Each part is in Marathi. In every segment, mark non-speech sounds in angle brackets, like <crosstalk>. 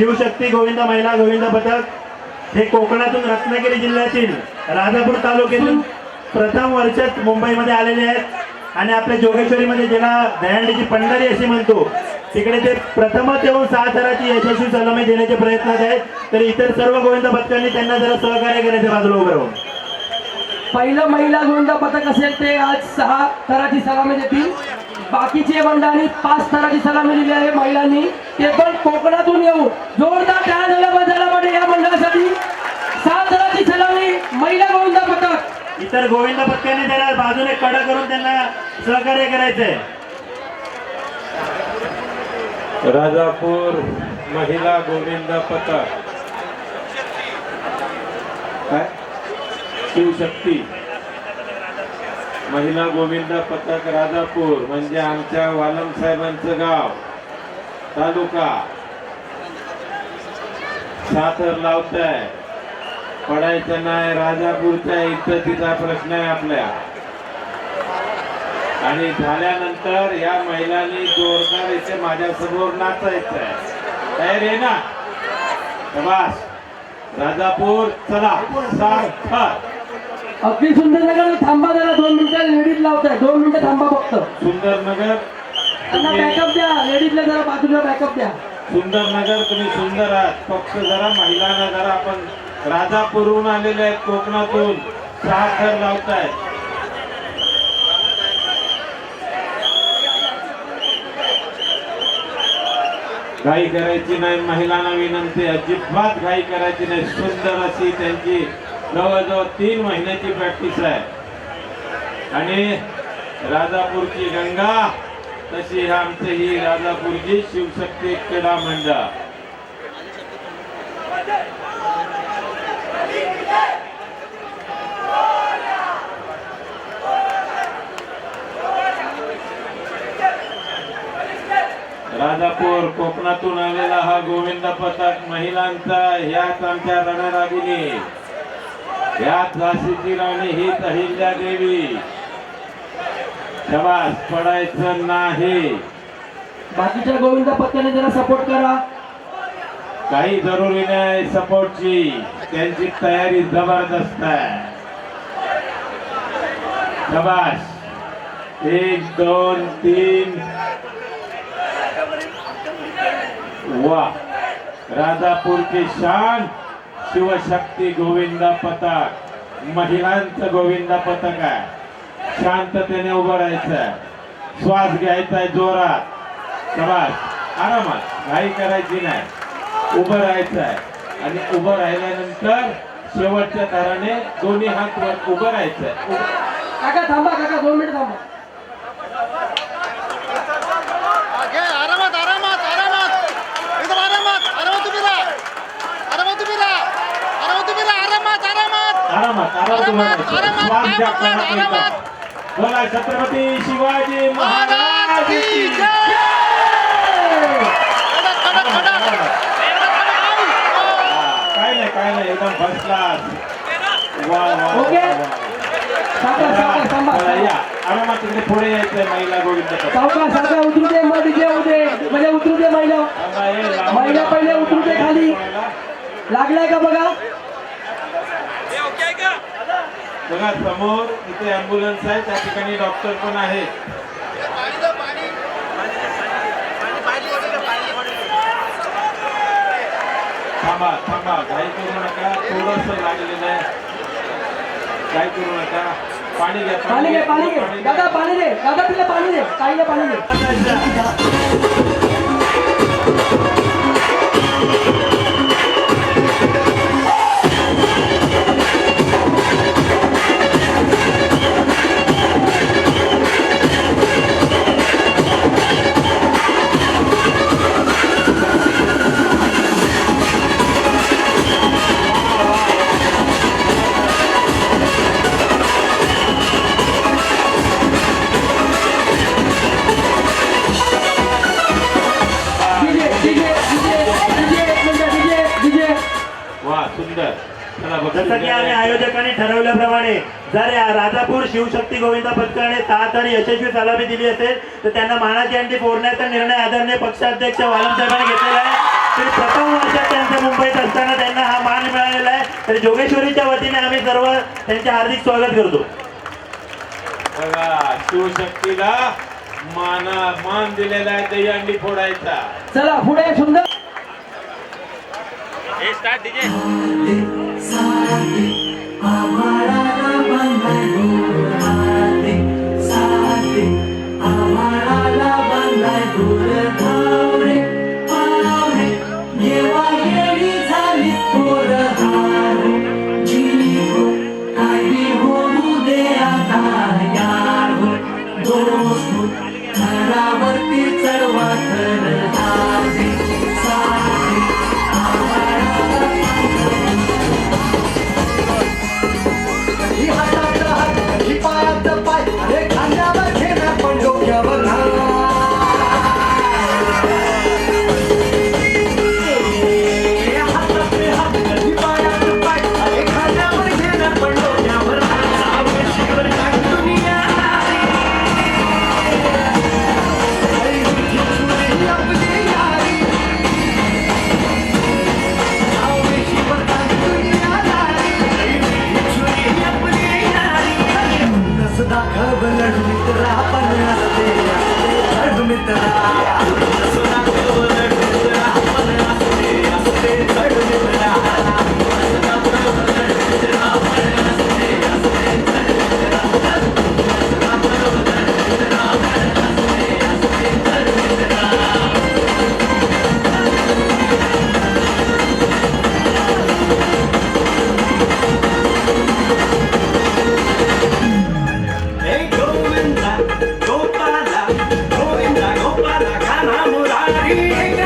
शिवशक्ती गोविंद महिला गोविंद पथक हे कोकणातून रत्नागिरी जिल्ह्यातील राजापूर तालुक्यातून प्रथम वर्षात मुंबईमध्ये आलेले आहेत. आणि आपल्या जोगेश्वरीमध्ये ज्याला दहंडीची पंढरी अशी म्हणतो तिकडे ते प्रथमच येऊन सहा थराची यशस्वी सलामी देण्याचे प्रयत्नात आहेत. तर इतर सर्व गोविंद पथकांनी त्यांना जरा सहकार्य करायचे बाजूला उभं राहून. पहिलं महिला गोविंदा पथक असेल ते आज सहा थराची सलामी देतील. बाकीचे मंडळांनी पाच थराची सलामी दिली आहे महिलांनी. ते पण कोकणातून येऊन. जोरदार टाळ्या झाल्या बजायला पाहिजे या मंडळासाठी. सहा थराची सलामी महिला गोविंदा पथक. इतर गोविंद पथकाने त्याला बाजूने कडा करून त्यांना सहकार्य करायचंय. राजापूर महिला गोविंद पथक. काय? शिवशक्ती. महिला गोविंद पथक राजापूर म्हणजे आमच्या वालम साहेबांचं गाव तालुका. साथर लावताय. पडायचं नाही राजापूरचा इथं तिचा प्रश्न आहे आपल्या. आणि झाल्यानंतर या महिलांनी जोरदार इथे माझ्यासमोर नाचायचं आहे तयार आहे ना? शबास. राजापूर चला. सार्थक. अगदी सुंदर नगर थांबा जरा दोन मिनिटं लेडीज लावताय. दोन मिनिटं थांबा फक्त. सुंदरनगर त्यांना बॅकअप द्या. लेडीजला जरा बाजूला बॅकअप द्या. सुंदरनगर तुम्ही सुंदर आहात. फक्त जरा महिलांना जरा आपण राजापूरहून आलेले आहेत कोकणातून. सहा थर लावतायत घाई करायची नाही महिलांना विनंती. अजिबात घाई करायची नाही. सुंदर अशी त्यांची जवळजवळ तीन महिन्याची प्रॅक्टिस आहे. आणि राजापूरची गंगा तशी आमची ही राजापूरची शिवशक्ती क्रीडा मंडळ. राजापूर कोकणातून आलेला हा गोविंद पथक महिलांचा ह्याच आमच्या रणरागिनी ह्याच झाशीची राणी ही अहिल्या देवी. शबास पडायचं नाही. बाकीच्या गोविंदा पथकाने जरा सपोर्ट करा. काही जरुरी नाही सपोर्टची त्यांची तयारी जबरदस्त आहे. शबास एक दोन तीन. वा. राजापूरची शान. शिवशक्ती गोविंद पथक. महिलांचं गोविंदा पथक आहे. शांततेने उभं राहायचं श्वास घ्यायचा आहे जोरात. प्रवास आरामात. घाई करायची नाही. उभं राहायचं आहे आणि उभं राहिल्यानंतर शेवटच्या थराने दोन्ही हात वर उभं राहायचं आहे काका थांबा काका दोन मिनिट थांबा घे आरामात आरामात आरामात एकदम आरामात आरामात तुम्ही राहा आरामात तुम्ही राहा आरामात तुम्ही राहा आरामात आरामात आरामात आरामात उभं आरामात, राहायचं. आरामात, श्वास काय घ्या पकडा, कानात बोला छत्रपती शिवाजी महाराज काय नाही काय नाही एकदम फर्स्ट क्लास वा वा आरामात तिकडे पुढे यायचंय महिला गोविंद सावकाश उतरू दे मग डीजे होऊ दे म्हणजे उतरू दे महिला. महिला पहिले उतरू दे खाली. लागलाय का बघा? बघा समोर इथे अँब्युलन्स आहे त्या ठिकाणी डॉक्टर पण वगैरे. थांबा थांबा घाई करू नका थोडस लागलेलं आहे. काय करू नका. पाणी घ्या पाणी घे पाणी घे. दादा पाणी दे. दादा तिला पाणी दे. ताईला पाणी दे. जर राजापूर शिवशक्ती गोविंद पथकाने सात आणि यशस्वी सलामी दिली असेल तर त्यांना मानाची अंडी फोडण्याचा निर्णय आदरणीय पक्षाध्यक्ष वालम साहेबांनी घेतलेला आहे. तरी प्रथम वर्षात त्यांचं मुंबईत असताना त्यांना हा मान मिळालेला आहे. तर जोगेश्वरीच्या वतीने आम्ही सर्व त्यांचे हार्दिक स्वागत करतो. बघा शिवशक्तीला माना मान दिलेला आहे दहीहंडी फोडायचा. चला पुढे एक सुंदर घरावरती Yeah. <laughs> Thank you.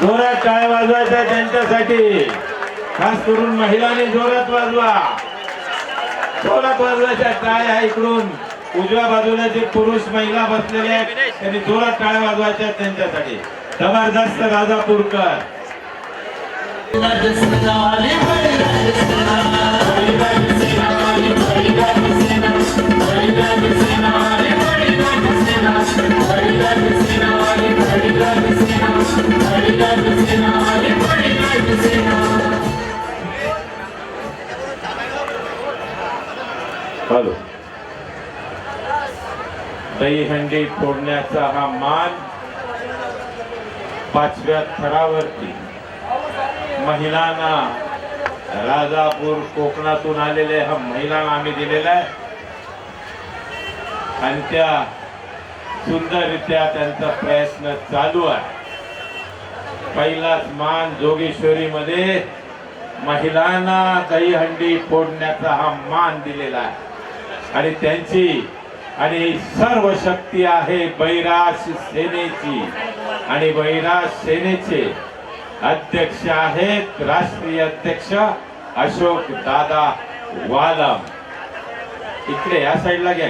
जोरात टाळ्या वाजवायचा त्यांच्यासाठी. खास करून महिलांनी जोरात वाजवा. जोरात वाजवायच्या टाळ्या इकडून. उजव्या बाजूला जे पुरुष महिला बसलेले आहेत त्यांनी जोरात टाळ्या वाजवायच्या त्यांच्यासाठी. जबरदस्त राजापूरकर. झेंडे तोडण्याचा हा मान पाचव्या थरावरती. महिलांना राजापूर कोकणातून आलेले हा महिलांना आम्ही दिलेला आहे. आणि त्या सुंदररित्या त्यांचा प्रयत्न चालू आहे. पहिलाच मान जोगेश्वरीमध्ये महिलांना दहीहंडी फोडण्याचा हा मान दिलेला आहे. आणि त्यांची आणि सर्व शक्ती आहे बैराश सेनेची. आणि बैराश सेनेचे अध्यक्ष आहेत राष्ट्रीय अध्यक्ष अशोक दादा वालम. इकडे या साईडला घ्या.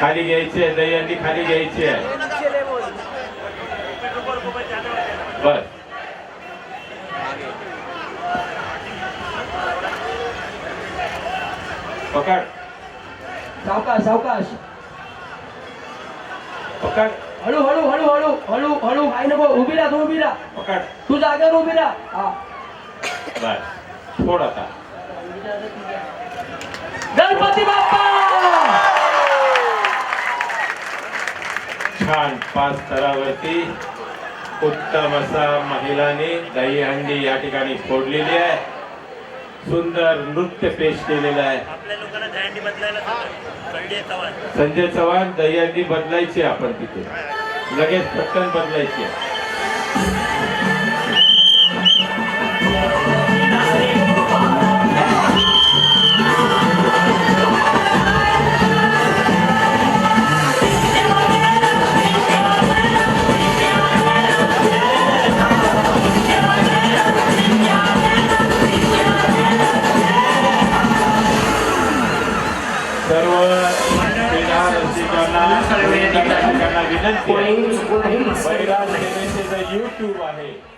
खाली घ्यायचे दहीहंडी खाली घ्यायची. आहे बर. पकड. सावकाश सावकाश. पकड. हळू हळू हळू हळू हळू हळू. काय नको उभी राहा तू उभी राहा. पकड. तू जागेवर उभी राहा. हा. बस. थोडा आता. गणपती बाप्पा! छान. पाच स्तरावरती उत्तम असा महिलाने दहीहंडी या ठिकाणी फोडलेली आहे. सुंदर नृत्य पेश केलेलं आहे. आपल्या लोकांना दहीहंडी बदलायला संजय चव्हाण. दह्याजी बदलायची आपण तिथे. लगेच पटकन बदलायची टू आहे